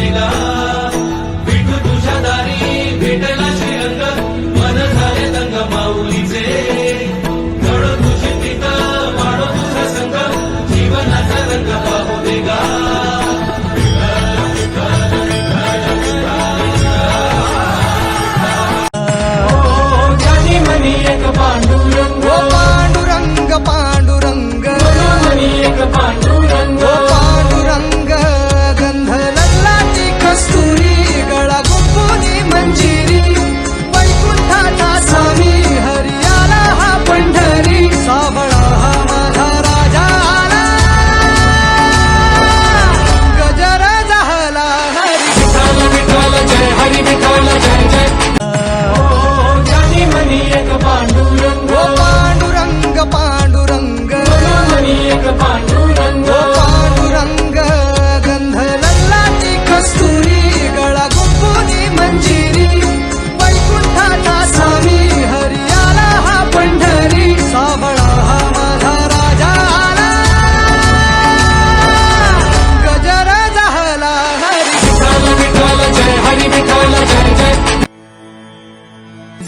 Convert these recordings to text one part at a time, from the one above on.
दिला. विठू तुझ्या दारी भेटला श्रीरंग. मन झाले तंग माऊलीचे. घडो तुझी पिता वाढो तुझा संग. जीवनाचा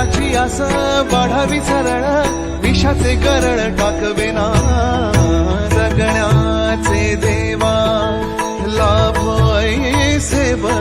विठ्ठलाची आस वाढावी सरळ विषाचे गरळ टाकवेना जगण्याचे देवा लाभ सेवा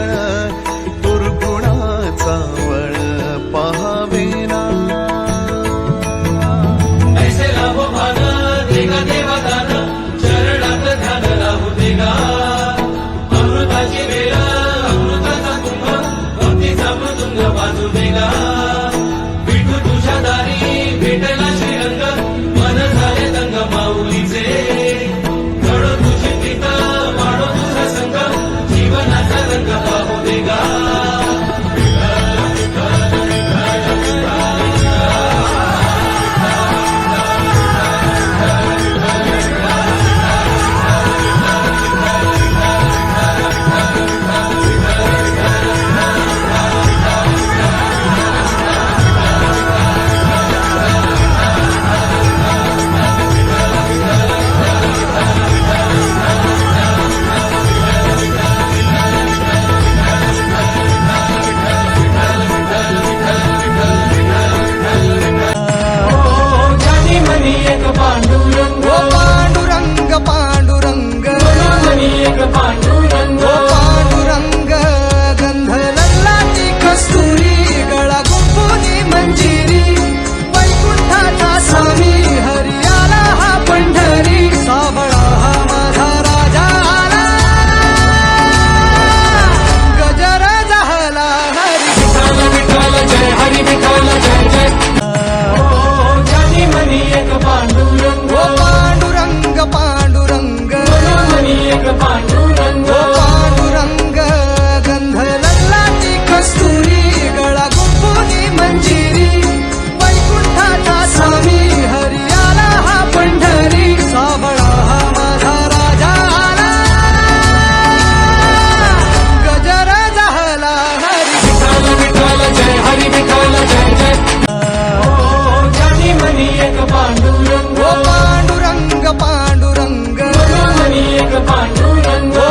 பாண்டுரங்கா